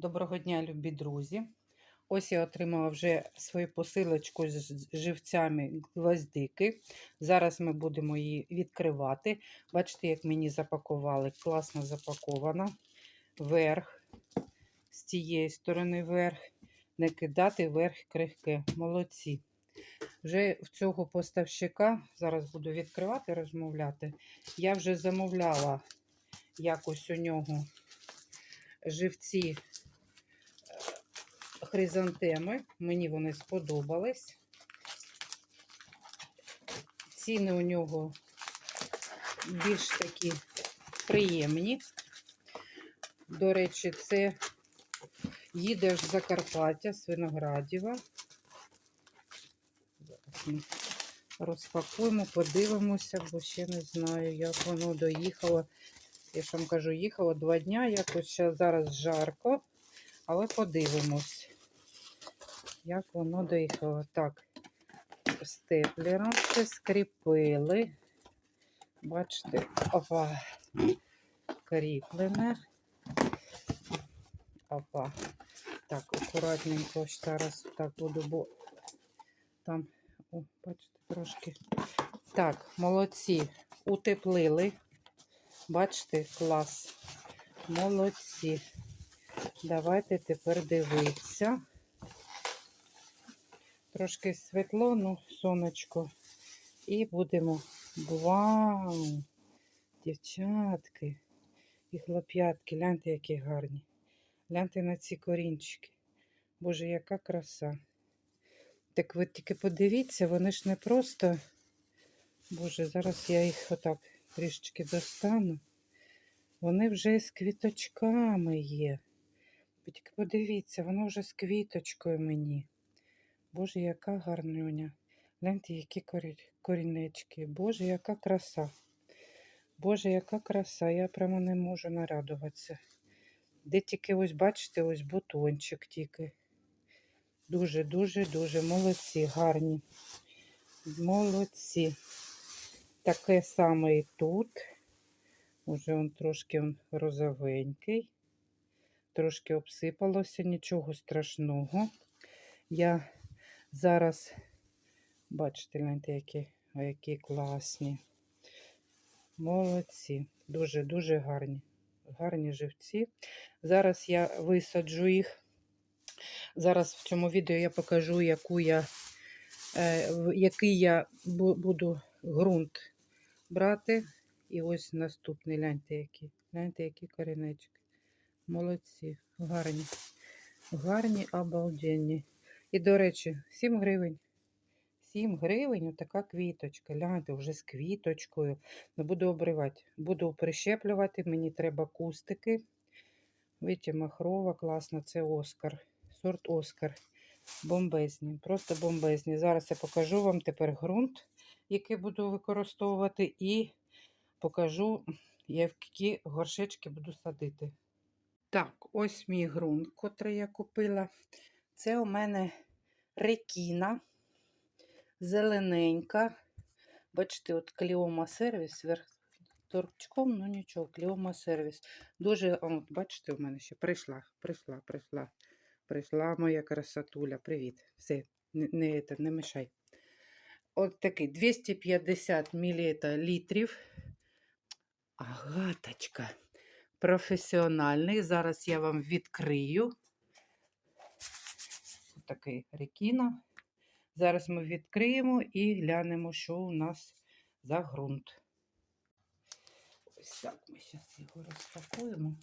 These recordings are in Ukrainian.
Доброго дня, любі друзі. Ось я отримала вже свою посилочку з живцями гвоздики. Зараз ми будемо її відкривати. Бачите, як мені запакували. Класно запакована. Верх, з цієї сторони верх. Не кидати верх крихке. Молодці. Вже в цього поставщика, зараз буду відкривати, розмовляти. Я вже замовляла якось у нього живці хризантеми. Мені вони сподобались. Ціни у нього більш такі приємні. До речі, це їде аж Закарпаття, з Виноградіва. Розпакуємо, подивимося, бо ще не знаю, як воно доїхало. Я ж вам кажу, їхало два дня, якось зараз жарко, але подивимось, як воно доїхало. Так, степлером це скріпили. Бачите, опа, кріплене. Опа. Так, акуратненько зараз так буду, бо там, о, бачите, трошки. Так, молодці, утеплили. Бачите, клас. Молодці. Давайте тепер дивитися. Трошки світло, ну, сонечко. І будемо. Вау! Дівчатки і хлоп'ятки. Гляньте, які гарні. Гляньте на ці корінчики. Боже, яка краса. Так ви тільки подивіться, вони ж не просто. Боже, зараз я їх отак трішечки достану. Вони вже з квіточками є. Тільки подивіться, воно вже з квіточкою мені. Боже, яка гарнюня. Гляньте, які корінечки. Боже, яка краса. Боже, яка краса. Я прямо не можу нарадуватися. Де тільки ось, бачите, ось бутончик тільки. Дуже, дуже, дуже молодці, гарні. Молодці. Таке саме і тут. Уже он трошки розовенький. Трошки обсипалося, нічого страшного. Я зараз, бачите, гляньте, які, які класні. Молодці. Дуже-дуже гарні. Гарні живці. Зараз я висаджу їх. Зараз в цьому відео я покажу, яку я, е, який я буду ґрунт брати. І ось наступний, гляньте, які. Гляньте, які корінечки. Молодці, гарні. Гарні, обалденні. І, до речі, 7 гривень. 7 гривень така квіточка. Гляньте, вже з квіточкою. Не буду обривати. Буду прищеплювати. Мені треба кустики. Видите, махрова, класно, це Оскар. Сорт Оскар. Бомбезні, просто бомбезні. Зараз я покажу вам тепер ґрунт, який буду використовувати, і покажу, які горшечки буду садити. Так, ось мій ґрунт, котрий я купила. Це у мене рекіна, зелененька. Бачите, от кліома сервіс торчком, ну нічого, кліома сервіс. Дуже, от, бачите, у мене ще прийшла, прийшла, прийшла. Прийшла моя красотуля. Привіт. Все, не, не, це, не мешай. От такий 250 мл. Агаточка. Професіональний. Зараз я вам відкрию. Такий рекіна. Зараз ми відкриємо і глянемо, що у нас за ґрунт. Ось так ми зараз його розпакуємо.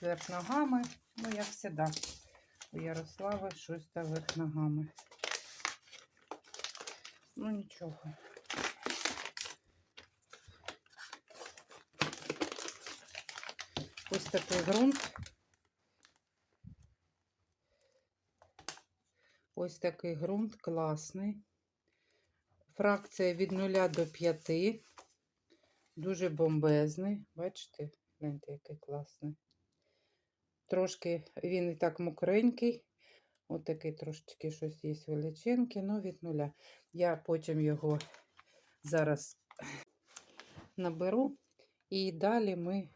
Вверх ногами, ну, як завжди. Ярослава щось та вверх ногами. Ну, нічого. Ось такий ґрунт. Ось такий ґрунт класний. Фракція від 0 до 5. Дуже бомбезний. Бачите? Гляньте, який класний. Трошки він і так мокренький. От такий трошечки щось є величинки, ну від нуля. Я потім його зараз наберу і далі ми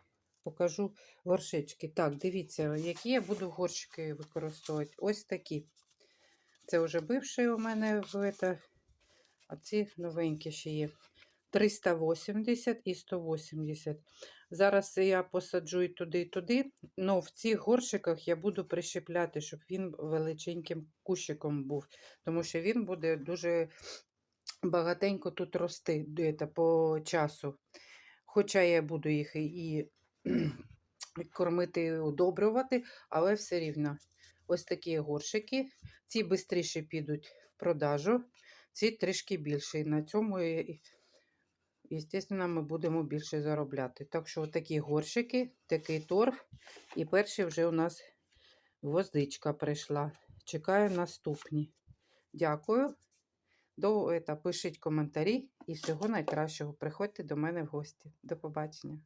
покажу горшечки. Так, дивіться, які я буду горщики використовувати. Ось такі. Це вже бивший у мене а ці новенькі ще є. 380 і 180. Зараз я посаджу і туди, і туди. але в цих горщиках я буду прищепляти, щоб він величеньким кущиком був. Тому що він буде дуже багатенько тут рости це, по часу. Хоча я буду їх і, кормити, і удобрювати, але все рівно. Ось такі горшики. Ці швидше підуть в продажу, ці трішки більше. І на цьому, звісно, ми будемо більше заробляти. Так що, такі горщики, такий торг. І перший вже у нас гвоздичка прийшла. Чекаю наступні. Дякую. До, это, пишіть коментарі і всього найкращого. Приходьте до мене в гості. До побачення.